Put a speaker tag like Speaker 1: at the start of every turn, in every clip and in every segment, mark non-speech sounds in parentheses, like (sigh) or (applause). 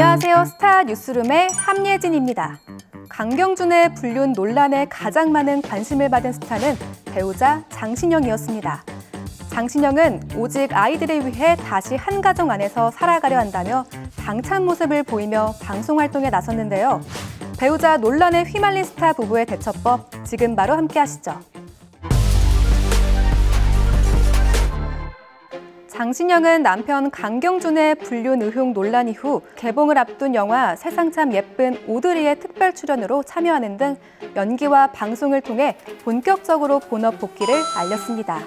Speaker 1: 안녕하세요. 스타 뉴스룸의 함예진입니다. 강경준의 불륜 논란에 가장 많은 관심을 받은 스타는 배우자 장신영이었습니다. 장신영은 오직 아이들을 위해 다시 한 가정 안에서 살아가려 한다며 당찬 모습을 보이며 방송 활동에 나섰는데요. 배우자 논란에 휘말린 스타 부부의 대처법 지금 바로 함께 하시죠. 장신영은 남편 강경준의 불륜 의혹 논란 이후 개봉을 앞둔 영화 세상 참 예쁜 오드리의 특별 출연으로 참여하는 등 연기와 방송을 통해 본격적으로 본업 복귀를 알렸습니다.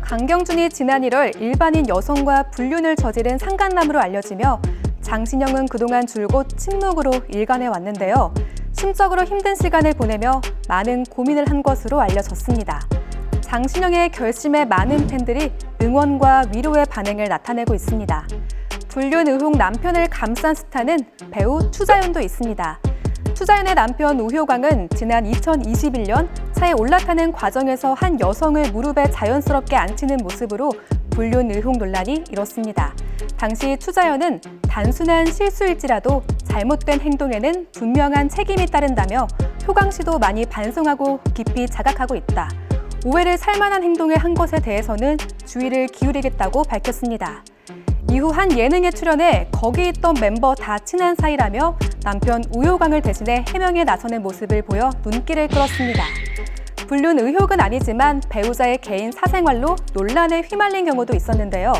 Speaker 1: 강경준이 지난 1월 일반인 여성과 불륜을 저지른 상간남으로 알려지며 장신영은 그동안 줄곧 침묵으로 일관해 왔는데요. 심적으로 힘든 시간을 보내며 많은 고민을 한 것으로 알려졌습니다. 장신영의 결심에 많은 팬들이 응원과 위로의 반응을 나타내고 있습니다. 불륜 의혹 남편을 감싼 스타는 배우 추자연도 있습니다. 추자연의 남편 우효광은 지난 2021년 차에 올라타는 과정에서 한 여성을 무릎에 자연스럽게 앉히는 모습으로 불륜 의혹 논란이 일었습니다. 당시 추자연은 단순한 실수일지라도 잘못된 행동에는 분명한 책임이 따른다며 효광 씨도 많이 반성하고 깊이 자각하고 있다. 오해를 살 만한 행동을 한 것에 대해서는 주의를 기울이겠다고 밝혔습니다. 이후 한 예능에 출연해 거기 있던 멤버 다 친한 사이라며 남편 우효광을 대신해 해명에 나서는 모습을 보여 눈길을 끌었습니다. 불륜 의혹은 아니지만 배우자의 개인 사생활로 논란에 휘말린 경우도 있었는데요.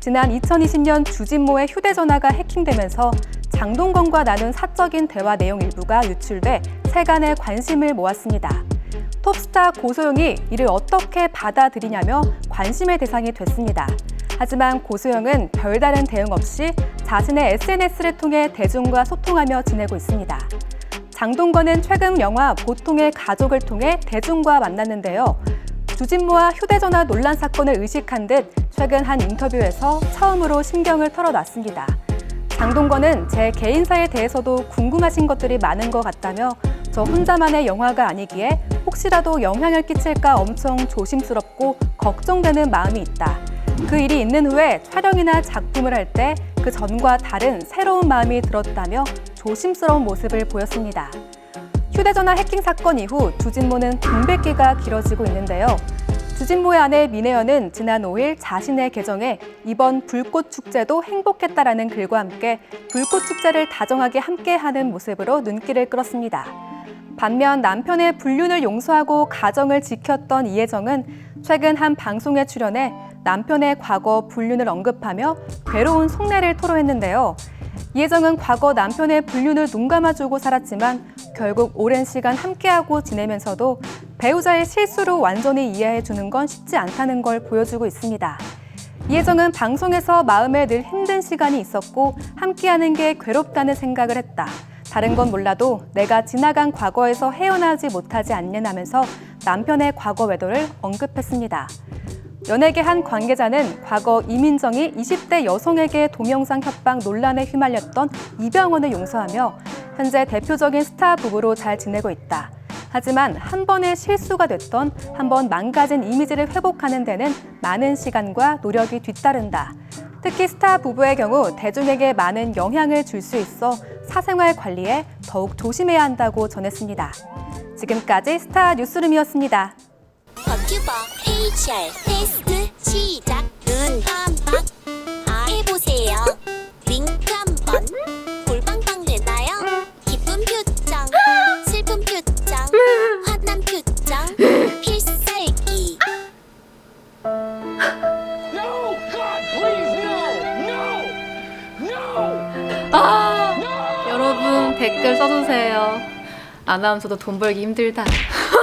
Speaker 1: 지난 2020년 주진모의 휴대전화가 해킹되면서 장동건과 나눈 사적인 대화 내용 일부가 유출돼 세간의 관심을 모았습니다. 톱스타 고소영이 이를 어떻게 받아들이냐며 관심의 대상이 됐습니다. 하지만 고소영은 별다른 대응 없이 자신의 SNS를 통해 대중과 소통하며 지내고 있습니다. 장동건은 최근 영화 보통의 가족을 통해 대중과 만났는데요. 주진모와 휴대전화 논란 사건을 의식한 듯 최근 한 인터뷰에서 처음으로 심경을 털어놨습니다. 장동건은 제 개인사에 대해서도 궁금하신 것들이 많은 것 같다며 저 혼자만의 영화가 아니기에 혹시라도 영향을 끼칠까 엄청 조심스럽고 걱정되는 마음이 있다. 그 일이 있는 후에 촬영이나 작품을 할 때 그 전과 다른 새로운 마음이 들었다며 조심스러운 모습을 보였습니다. 휴대전화 해킹 사건 이후 주진모는 공백기가 길어지고 있는데요. 주진모의 아내 민혜연은 지난 5일 자신의 계정에 이번 불꽃 축제도 행복했다라는 글과 함께 불꽃 축제를 다정하게 함께하는 모습으로 눈길을 끌었습니다. 반면 남편의 불륜을 용서하고 가정을 지켰던 이혜정은 최근 한 방송에 출연해 남편의 과거 불륜을 언급하며 괴로운 속내를 토로했는데요. 이혜정은 과거 남편의 불륜을 눈 감아주고 살았지만 결국 오랜 시간 함께하고 지내면서도 배우자의 실수로 완전히 이해해주는 건 쉽지 않다는 걸 보여주고 있습니다. 이혜정은 방송에서 마음에 늘 힘든 시간이 있었고 함께하는 게 괴롭다는 생각을 했다. 다른 건 몰라도 내가 지나간 과거에서 헤어나지 못하지 않냐면서 남편의 과거 외도를 언급했습니다. 연예계 한 관계자는 과거 이민정이 20대 여성에게 동영상 협박 논란에 휘말렸던 이병헌을 용서하며 현재 대표적인 스타 부부로 잘 지내고 있다. 하지만 한 번의 실수가 됐던 한 번 망가진 이미지를 회복하는 데는 많은 시간과 노력이 뒤따른다. 특히 스타 부부의 경우 대중에게 많은 영향을 줄 수 있어 사생활 관리에 더욱 조심해야 한다고 전했습니다. 지금까지 스타 뉴스룸이었습니다.
Speaker 2: 버튜버 HR
Speaker 1: 댓글 써주세요. 아나운서도 돈 벌기 힘들다. (laughs)